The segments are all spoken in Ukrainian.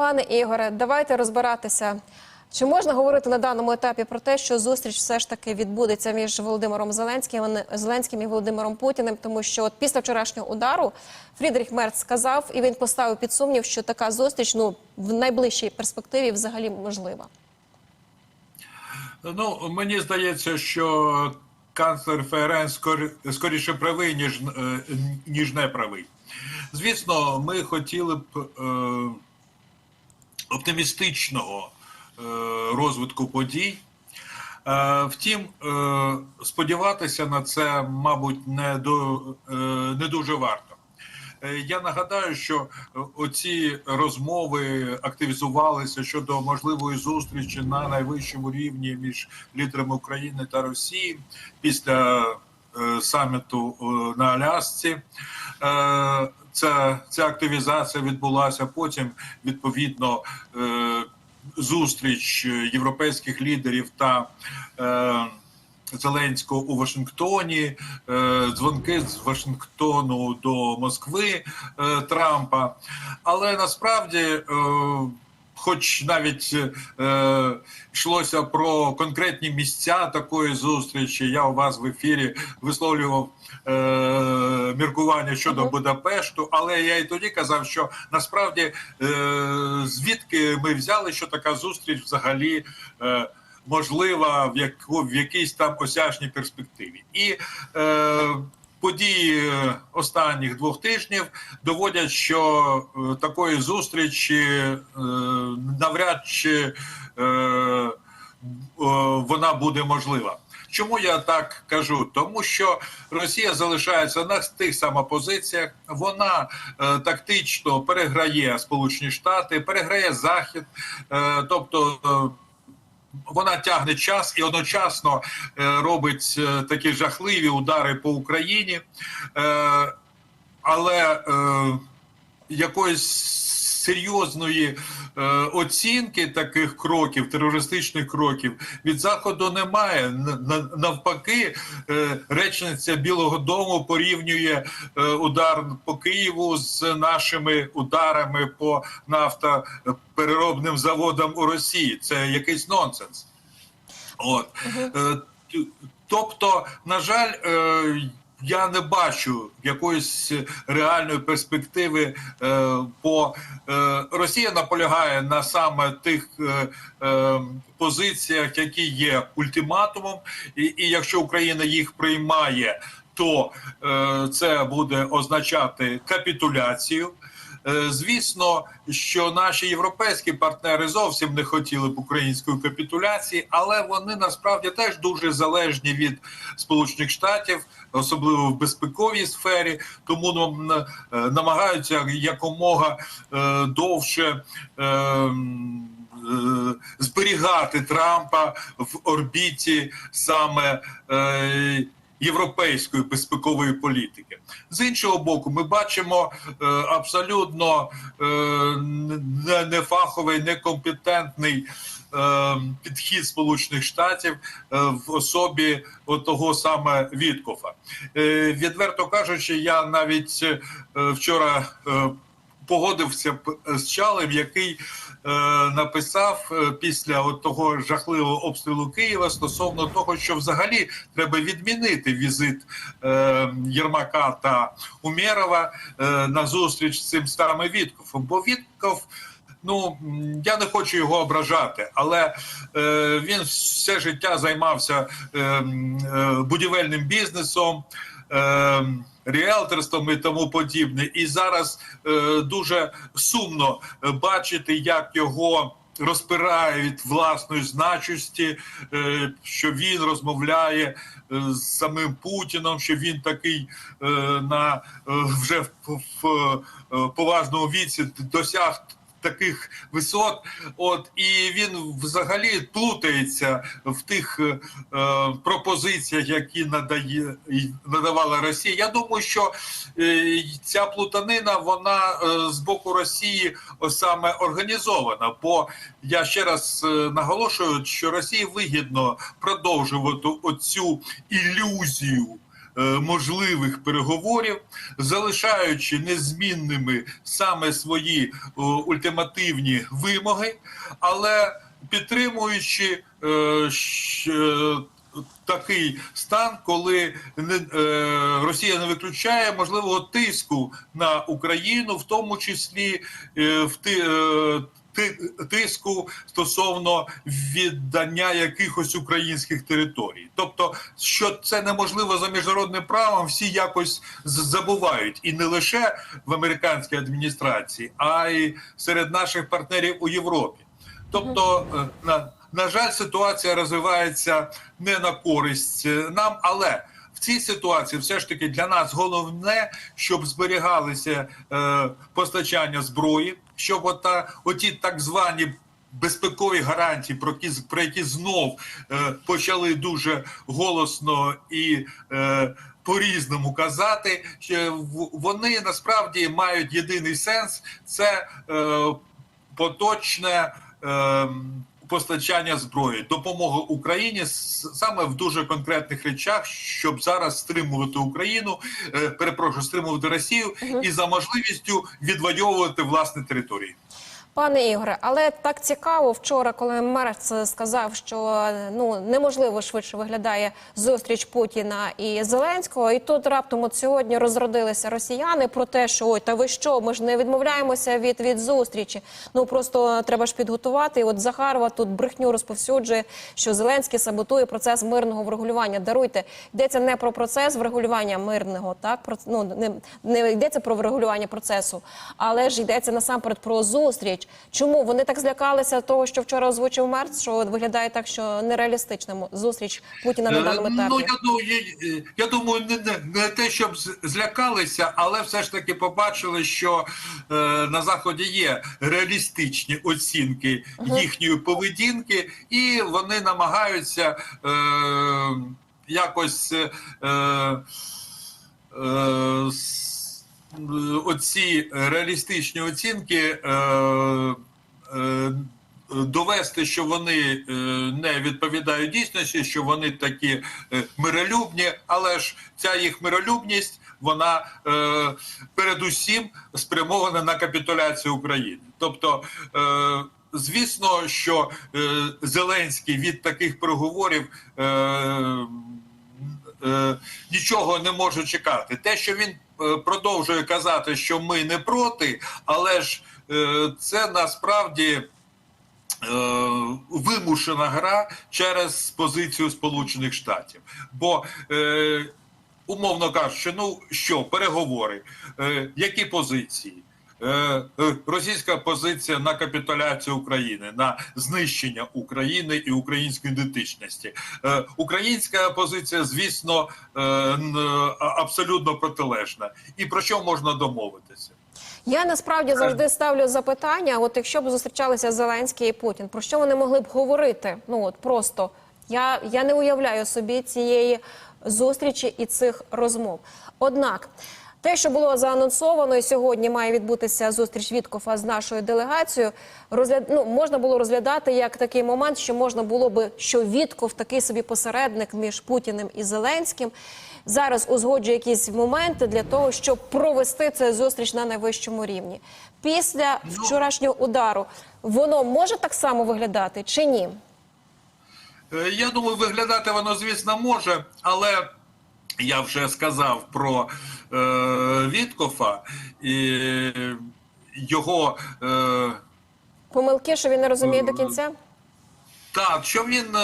Пане Ігоре, давайте розбиратися. Чи можна говорити на даному етапі про те, що зустріч все ж таки відбудеться між Володимиром Зеленським, Зеленським і Володимиром Путіним? Тому що от після вчорашнього удару Фрідріх Мерц сказав, і він поставив під сумнів, що така зустріч ну в найближчій перспективі взагалі можлива. Ну, мені здається, що канцлер ФРН скор... скоріше правий, ніж, е, ніж не правий. Звісно, ми хотіли б е, оптимістичного е, розвитку подій. Е, втім, е, сподіватися на це, мабуть, не, до, не дуже варто. Я нагадаю, що оці розмови активізувалися щодо можливої зустрічі на найвищому рівні між лідерами України та Росії після саміту на Алясці. Ця, ця активізація відбулася. Потім відповідно е, зустріч європейських лідерів та е, Зеленського у Вашингтоні, е, дзвонки з Вашингтону до Москви е, Трампа. Але насправді, е, хоч навіть е, йшлося про конкретні місця такої зустрічі, я у вас в ефірі висловлював е, міркування щодо. Будапешту, але я і тоді казав, що насправді е, звідки ми взяли, що така зустріч взагалі. Е, можлива в яку в якійсь там осяжній перспективі, і е, події е, останніх двох тижнів доводять, що е, такої зустрічі е, навряд чи вона буде можлива. Чому я так кажу? Тому що Росія залишається на тих самих позиціях. Вона е, тактично переграє Сполучені Штати, переграє Захід, е, тобто. Вона тягне час і одночасно е, робить е, такі жахливі удари по Україні, е, але якоїсь серйозної е, оцінки таких кроків, терористичних кроків від заходу немає. Навпаки, е, речниця Білого Дому порівнює е, удар по Києву з нашими ударами по нафтопереробним заводам у Росії. Це якийсь нонсенс. От. Е, Тобто, на жаль, е, я не бачу якоїсь реальної перспективи е, по е, Росія наполягає на саме тих е, позиціях, які є ультиматумом, і, і якщо Україна їх приймає, то це буде означати капітуляцію. Е, Звісно, що наші європейські партнери зовсім не хотіли б української капітуляції, але вони насправді теж дуже залежні від Сполучених Штатів, особливо в безпековій сфері, тому нам е, намагаються якомога е, довше. Зберігати Трампа в орбіті саме європейської безпекової політики. З іншого боку, ми бачимо е, абсолютно е, не- нефаховий, некомпетентний е, підхід Сполучених Штатів е, в особі того саме Віткофа. Е, відверто кажучи, я навіть вчора. Е, Погодився б з Чалем, який е, написав е, після от того жахливого обстрілу Києва стосовно того, що взагалі треба відмінити візит е, Єрмака та Умєрова е, на зустріч з цим старими Віткофом. Бо Вітков, ну я не хочу його ображати, але е, він все життя займався е, е, будівельним бізнесом. Е, Ріелторством і тому подібне, і зараз е, дуже сумно е, бачити, як його розпирає від власної значості, е, що він розмовляє е, з самим Путіном, що він такий е, на е, вже в, в е, поважному віці досяг таких висот. От і він взагалі плутається в тих е, пропозиціях, які надає надавала Росія. Я думаю, що е, ця плутанина вона е, з боку Росії саме організована. Бо я ще раз е, наголошую, що Росії вигідно продовжувати оцю ілюзію. Е, е, можливих переговорів, залишаючи незмінними саме свої ультимативні вимоги, але підтримуючи е, е, такий стан, коли е, Росія не виключає можливого тиску на Україну, в тому числі е, в е, ти- тиску стосовно віддання якихось українських територій. Тобто, що це неможливо за міжнародним правом, всі якось забувають, і не лише в американській адміністрації, а й серед наших партнерів у Європі. Тобто, е, на, на жаль, ситуація розвивається не на користь е, нам, але в цій ситуації все ж таки для нас головне, щоб зберігалися е, постачання зброї, щоб ота, оті так звані безпекові гарантії, про які, про які знов е, почали дуже голосно і е, по-різному казати, що вони насправді мають єдиний сенс це е, поточне е, постачання зброї, допомога Україні саме в дуже конкретних речах, щоб зараз стримувати Україну, е, перепрошую, стримувати Росію і за можливістю відвоювати власні території. Пане Ігоре, але так цікаво вчора, коли Мерц сказав, що ну неможливо швидше виглядає зустріч Путіна і Зеленського, і тут раптом от сьогодні розродилися росіяни про те, що ой, та ви що, ми ж не відмовляємося від, від зустрічі. Ну просто треба ж підготувати. І от Захарова тут брехню розповсюджує, що Зеленський саботує процес мирного врегулювання. Даруйте, йдеться не про процес врегулювання мирного, так про ну не, не йдеться про врегулювання процесу, але ж йдеться насамперед про зустріч. Чому вони так злякалися того, що вчора озвучив Мерц, що виглядає так, що нереалістичному зустріч Путіна на даному Е, етапі? Ну я думаю, я, я думаю, не, не, не те, щоб злякалися, але все ж таки побачили, що е, на заході є реалістичні оцінки їхньої поведінки, і вони намагаються е, якось. Е, е, оці реалістичні оцінки е, е, довести, що вони е, не відповідають дійсності, що вони такі миролюбні, але ж ця їх миролюбність вона передусім спрямована на капітуляцію України. Тобто, звісно, що Зеленський від таких переговорів. Е, нічого не можу чекати. Те, що він е, продовжує казати, що ми не проти, але ж е, це насправді. е, Вимушена гра через позицію Сполучених Штатів, бо е, умовно кажучи, ну що переговори, е, які позиції? Е, е, Російська позиція на капітуляцію України, на знищення України і української ідентичності. Е, Українська позиція, звісно, абсолютно протилежна. І про що можна домовитися? Я насправді завжди ставлю запитання: от якщо б зустрічалися Зеленський і Путін, про що вони могли б говорити? Ну от просто я, я не уявляю собі цієї зустрічі і цих розмов. Однак. Те, що було заанонсовано, і сьогодні має відбутися зустріч Віткофа з нашою делегацією. Розгляд... ну, можна було розглядати як такий момент, що можна було би, що Вітков такий собі посередник між Путіним і Зеленським. Зараз узгоджує якісь моменти для того, щоб провести цю зустріч на найвищому рівні. Після вчорашнього удару воно може так само виглядати чи ні? Е, Я думаю, виглядати воно, звісно, може, але я вже сказав про е, Віткофа і його. Е, Помилки, що він не розуміє до кінця? Так, що він е,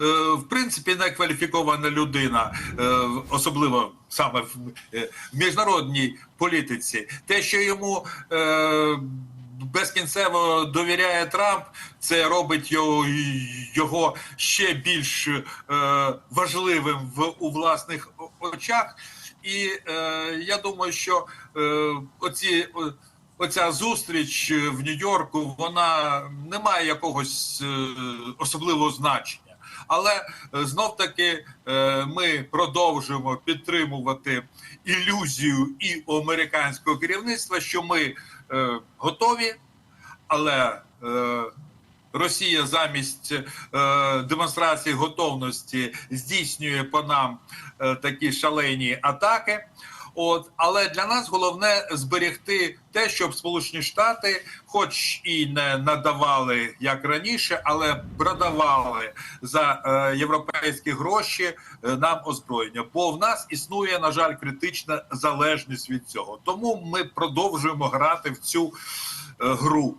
е, в принципі не кваліфікована людина, е, особливо саме в, е, міжнародній політиці. Те, що йому е, безкінцево довіряє Трамп, це робить його, його ще більш е, важливим в у власних очах. І е, я думаю, що е, оці. Оця зустріч в Нью-Йорку вона не має якогось е, особливого значення. Але знов таки е, ми продовжуємо підтримувати ілюзію і американського керівництва, що ми е, готові, але е, Росія замість е, демонстрації готовності здійснює по нам е, такі шалені атаки. От, але для нас головне зберегти те, щоб Сполучені Штати, хоч і не надавали як раніше, але продавали за е, європейські гроші е, нам озброєння. Бо в нас існує, на жаль, критична залежність від цього. Тому ми продовжуємо грати в цю е, гру.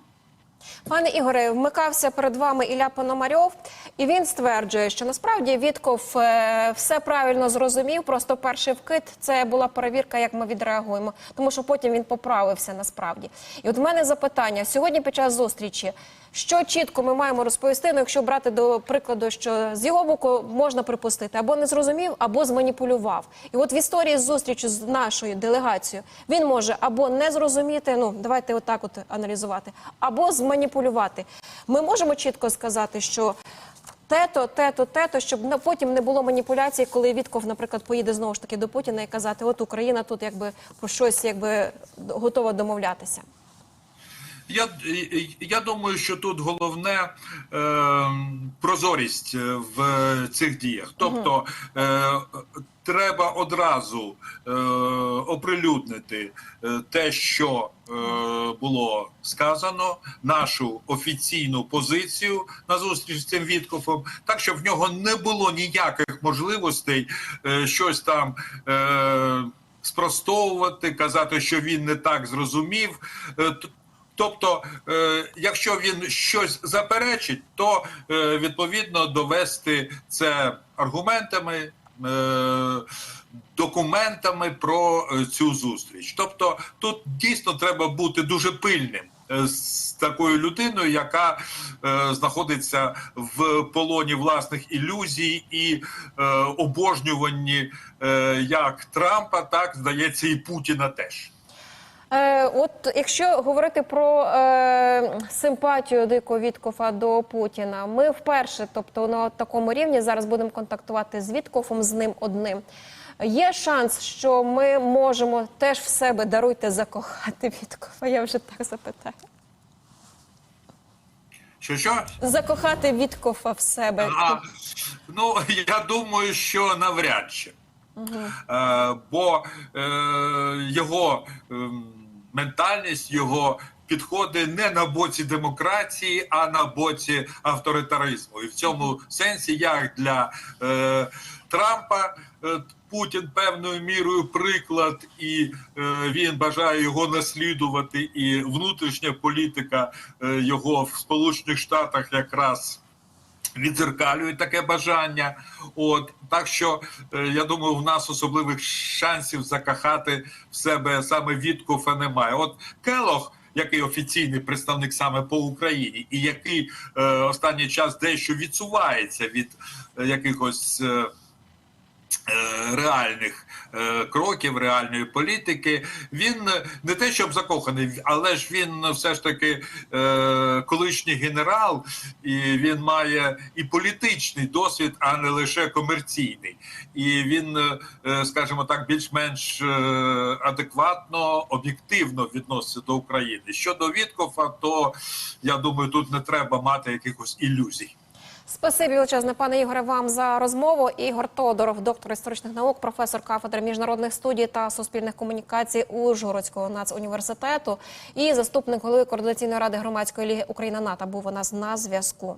Пане Ігоре, вмикався перед вами Ілля Пономарьов, і він стверджує, що насправді Вітков е, все правильно зрозумів. Просто перший вкид це була перевірка, як ми відреагуємо, тому що потім він поправився насправді. І от в мене запитання сьогодні під час зустрічі. Що чітко ми маємо розповісти? Ну, якщо брати до прикладу, що з його боку можна припустити або не зрозумів, або зманіпулював. І от в історії зустрічі з нашою делегацією він може або не зрозуміти. Ну давайте отак от аналізувати, або зманіпулювати. Ми можемо чітко сказати, що. Тето, тето, тето, щоб потім не було маніпуляцій, коли Вітков, наприклад, поїде знову ж таки до Путіна і казати, от Україна тут якби про щось якби готова домовлятися. Я, я думаю, що тут головне е, прозорість е, в цих діях. Тобто е, треба одразу е, оприлюднити е, те, що е, було сказано, нашу офіційну позицію на зустріч з цим Віткофом, так щоб в нього не було ніяких можливостей е, щось там. Е, Спростовувати, казати, що він не так зрозумів. Тобто, е, якщо він щось заперечить, то е, відповідно довести це аргументами, е, документами про цю зустріч. Тобто, тут дійсно треба бути дуже пильним. З такою людиною, яка знаходиться в полоні власних ілюзій і е, обожнюванні як Трампа, так здається, і Путіна теж. Е, от якщо говорити про е, симпатію Дикого Віткофа до Путіна, ми вперше, тобто на такому рівні, зараз будемо контактувати з Віткофом, з ним одним. Є шанс, що ми можемо теж в себе даруйте закохати Віткофа. Я вже так запитаю. Що що? Закохати Віткофа в себе. А, ну, я думаю, що навряд чи. Е, бо е, його ем, ментальність, його підходи не на боці демократії, а на боці авторитаризму. І в цьому сенсі, як для е, Трампа, е, Путін певною мірою приклад, і е, він бажає його наслідувати. І внутрішня політика е, його в Сполучених Штатах якраз відзеркалює таке бажання. От так що е, я думаю, в нас особливих шансів закахати в себе саме Віткофа немає. От Келох. Який офіційний представник саме по Україні, і який е, останній час дещо відсувається від е, якихось е, реальних е, кроків, реальної політики. Він е, не те, щоб закоханий, але ж він все ж таки е, колишній генерал, і він має і політичний досвід, а не лише комерційний. І він, е, е, скажімо так, більш-менш е, адекватно, об'єктивно відноситься до України. Щодо Віткофа, то я думаю, тут не треба мати якихось ілюзій. Спасибі величезне, пане Ігоре, вам за розмову. Ігор Тодоров, доктор історичних наук, професор кафедри міжнародних студій та суспільних комунікацій Ужгородського нацуніверситету і заступник голови координаційної ради громадської ліги Україна НАТО був у нас на зв'язку.